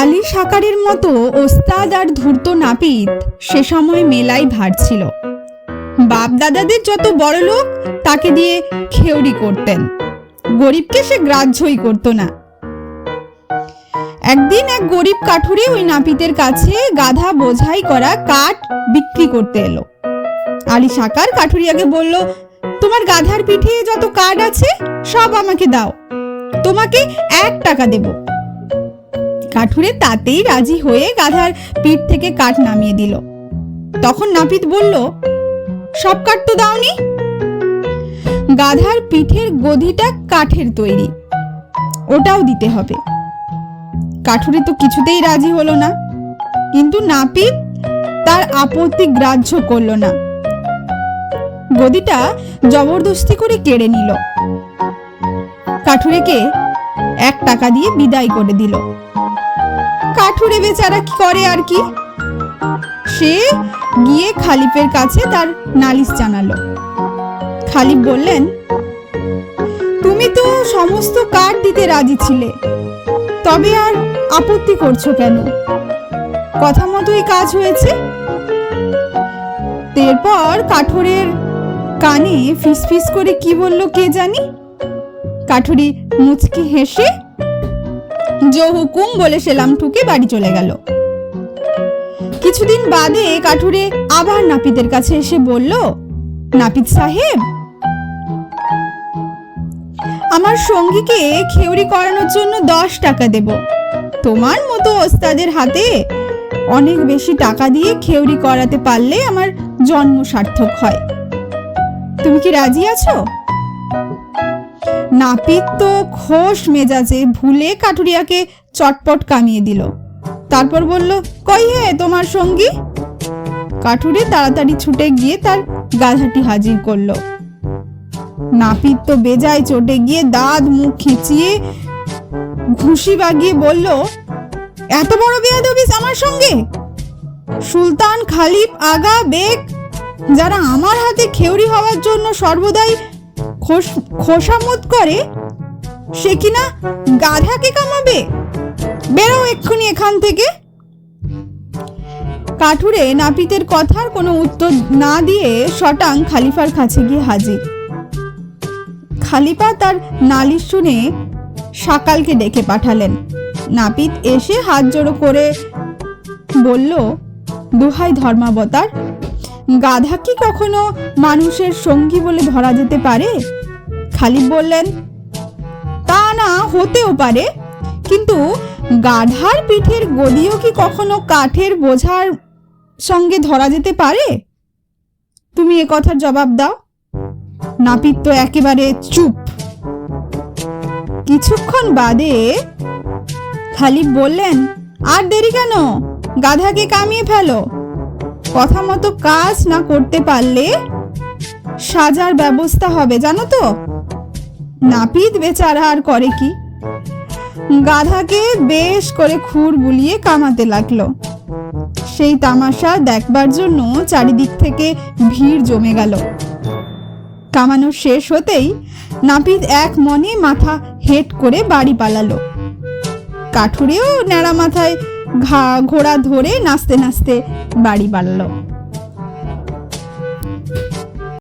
আলী সাকারের মতো ওস্তাদ আর ধূর্ত নাপিত সে সময় মেলাই ভাড়ছিল বাপ দাদাদের যত বড় লোক, তাকে দিয়ে খেউরি করতেন। গরিবকে সে গ্রাহ্যই করতো না। একদিন এক গরিব কাঠুরে ওই নাপিতের কাছে গাধা বোঝাই করা কাঠ বিক্রি করতে এলো। আলী সাকার কাঠুরিয়াকে বলল, তোমার গাধার পিঠে যত কাঠ আছে, সব আমাকে দাও। তোমাকে এক টাকা দেব। কাঠুরে তাতেই রাজি হয়ে গাধার পিঠ থেকে কাঠ নামিয়ে দিল। তখন নাপিত বলল, সব কাঠ তো দাওনি? গাধার পিঠের গদিটা কাঠের তৈরি। ওটাও দিতে হবে। কাঠুরে তো কিছুতেই রাজি হলো না। কিন্তু নাপিত তার আপত্তি গ্রাহ্য করল না। গদিটা জবরদস্তি করে কেড়ে নিল। কাঠুরেকে এক টাকা দিয়ে বিদায় করে দিল। কাঠুরে বেচারা কি করে আর কি? সে গিয়ে খালিফের কাছে তার নালিশ জানালো। খালিফ বললেন, তুমি তো সমস্ত কাঠ দিতে রাজি ছিলে, তবে আর আপত্তি করছ কেন? কথা মতোই কাজ হয়েছে। এরপর কাঠুরের কানে ফিস ফিস করে কি বলল কে জানি? কাঠুরি মুচকি হেসে জো হুকুম বলে সেলাম ঠুকে বাড়ি চলে গেল। কিছুদিন বাদে কাঠুরে আবার নাপিতের কাছে এসে বলল, নাপিত সাহেব, আমার সঙ্গীকে খেউরি করানোর জন্য দশ টাকা দেব। তোমার মতো ওস্তাদের হাতে অনেক বেশি টাকা দিয়ে খেউরি করাতে পারলে আমার জন্ম সার্থক হয়। তুমি কি রাজি আছো? নাপিত তো খোশ মেজাজে ভুলে কাঠুরিয়াকে চটপট কামিয়ে দিল। তারপর বলল, কই হে তোমার সঙ্গী? কাঠুরে তাড়াতাড়ি ছুটে গিয়ে তার গাধাটি হাজির করল। নাপিত তো বেজায় চটে গিয়ে দাঁত মুখ খিচিয়ে ঘুষি বাগিয়ে বলল, এত বড় বেয়াদবিস আমার সঙ্গে? সুলতান খালিফ আগা বেগ, যারা আমার হাতে খেউরি হওয়ার জন্য সর্বদাই খোস- করে, সে কিনা গাধাকে কামাবে? বেরো এক্ষুনি এখান থেকে। কাঠুরে নাপিতের কথার কোনো উত্তর না দিয়ে শটাং খালিফার কাছে গিয়ে হাজির। খালিফা তার নালিশ শুনে সাকালকে ডেকে পাঠালেন। নাপিত এসে হাত জোড়ো করে বলল, দুহাই ধর্মাবতার গাধা কি কখনো মানুষের সঙ্গী বলে ধরা যেতে পারে? খালিফ বললেন, তা না, হতেও পারে। কিন্তু গাধার পিঠের গদিও কি কখনো কাঠের বোঝার সঙ্গে ধরা যেতে পারে? তুমি এ কথার জবাব দাও। নাপিত তো একেবারে চুপ। কিছুক্ষণ বাদে খালিফ বললেন, আর দেরি কেন? গাধাকে কামিয়ে ফেলো। কথা মতো কাজ না করতে পারলে সাজার ব্যবস্থা হবে, জানো তো? নাপিত বেচারা আর করে কি? গাধাকে বেশ করে খুর বুলিয়ে কামাতে লাগল। সেই তামাশা দেখবার জন্য চারিদিক থেকে ভিড় জমে গেল। কামানো শেষ হতেই নাপিত এক মনে মাথা হেট করে বাড়ি পালালো। কাঠুরেও ন্যাড়া মাথায় ঘোড়া ধরে নাচতে নাচতে বাড়ি পালালো